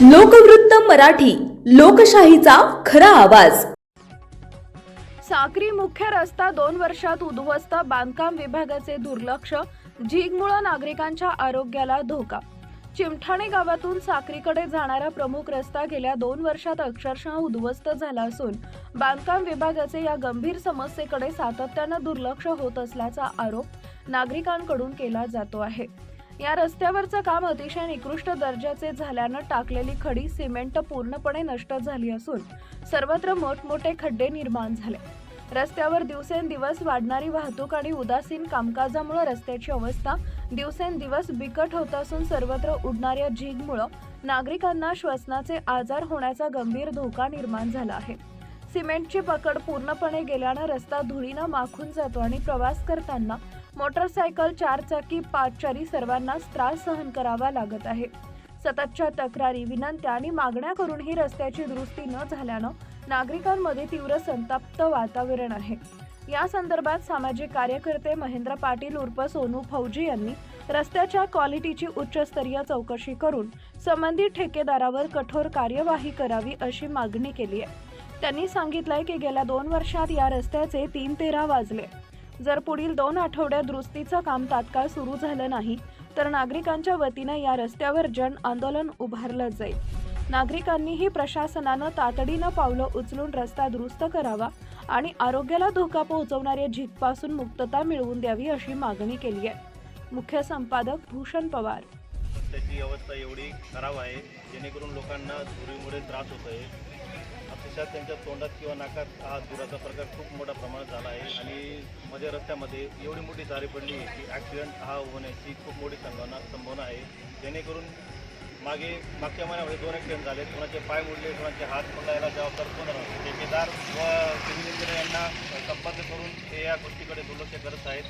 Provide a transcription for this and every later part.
लोकवृत्त मराठी लोकशाहीचा खरा आवाज. साक्री मुख्य रस्ता दोन वर्षात उद्ध्वस्त बांधकाम विभागाचे दुर्लक्ष जीगमुळं नागरिकांच्या आरोग्याला धोका. चिमठाणे गावातून साक्रीकडे जाणारा प्रमुख रस्ता गेल्या दोन वर्षात अक्षरशः उद्ध्वस्त झाला असून बांधकाम विभागाचे या गंभीर समस्येकडे सातत्यानं दुर्लक्ष होत असल्याचा आरोप नागरिकांकडून केला जातो आहे. या रस्त्यावरचं काम अतिशय निकृष्ट दर्जाचे झाल्यानं टाकलेली खडी सिमेंट पूर्णपणे नष्ट झाली असून सर्वत्र मोठमोठे खड्डे निर्माण झाले. रस्त्यावर दिवसेंदिवस वाढणारी वाहतूक आणि उदासीन कामकाजामुळे रस्त्याची अवस्था दिवसेंदिवस बिकट होत असून सर्वत्र उडणाऱ्या झीगमुळं नागरिकांना श्वसनाचे आजार होण्याचा गंभीर धोका निर्माण झाला आहे. सिमेंटची पकड पूर्णपणे गेल्यानं रस्ता धुळीनं माखून जातो आणि प्रवास करताना मोटरसायकल चारचाकी पादचारी सर्वांनाच त्रास सहन करावा लागत आहे. सततच्या तक्रारी विनंत्या आणि मागण्या करूनही रस्त्याची दुरुस्ती न झाल्यानं नागरिकांमध्ये तीव्र संताप्त वातावरण आहे. या संदर्भात सामाजिक कार्यकर्ते महेंद्र पाटील उर्फ सोनू फौजी यांनी रस्त्याच्या क्वालिटीची उच्चस्तरीय चौकशी करून संबंधित ठेकेदारावर कठोर कार्यवाही करावी अशी मागणी केली आहे. त्यांनी सांगितलंय की गेल्या दोन वर्षात या रस्त्याचे तीन तेरा वाजले. जर पुढील दोन आठवड्यात दुरुस्तीचं काम तात्काळ सुरू झालं नाही तर नागरिकांच्या वतीनं या रस्त्यावर जन आंदोलन उभारलं जाईल. नागरिकांनीही प्रशासनानं तातडीनं पावलं उचलून रस्ता दुरुस्त करावा आणि आरोग्याला धोका पोहोचवणाऱ्या झीजपासून मुक्तता मिळवून द्यावी अशी मागणी केली आहे. मुख्य संपादक भूषण पवार. रस्त्याची अवस्था एवढी खराब आहे जेणेकरून लोकांना धुरीमुळे त्रास होत आहे अक्षरशः त्यांच्या तोंडात किंवा नाकात हा धुराचा प्रकार खूप मोठ्या प्रमाणात झाला आहे. आणि माझ्या रस्त्यामध्ये एवढी मोठी झारी पडली आहे की ॲक्सिडेंट हा होण्याची खूप मोठी संभावना संभावना आहे. जेणेकरून मागे मागच्या महिन्यामध्ये दोन ॲक्सिडेंट झाले. कोणाचे पाय मोडले कोणाचे हात मोडला जबाबदार कोण ठेकेदार व सिव्हिल इंजिनियर यांना संपर्क करून ते या गोष्टीकडे दुर्लक्ष करत आहेत.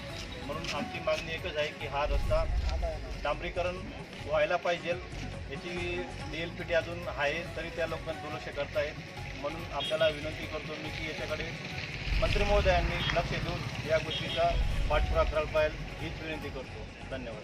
म्हणून आमची मागणी एकच आहे की हा रस्ता डांबरीकरण व्हायला पाहिजे. याची डी एल पी टी अजून आहे तरी त्या लोकांना दुर्लक्ष करतायत. म्हणून आपल्याला विनंती करतो मी की याच्याकडे मंत्री महोदयांनी लक्ष देऊन या गोष्टीचा पाठपुरावा करायला पाहिजे हीच विनंती करतो. धन्यवाद.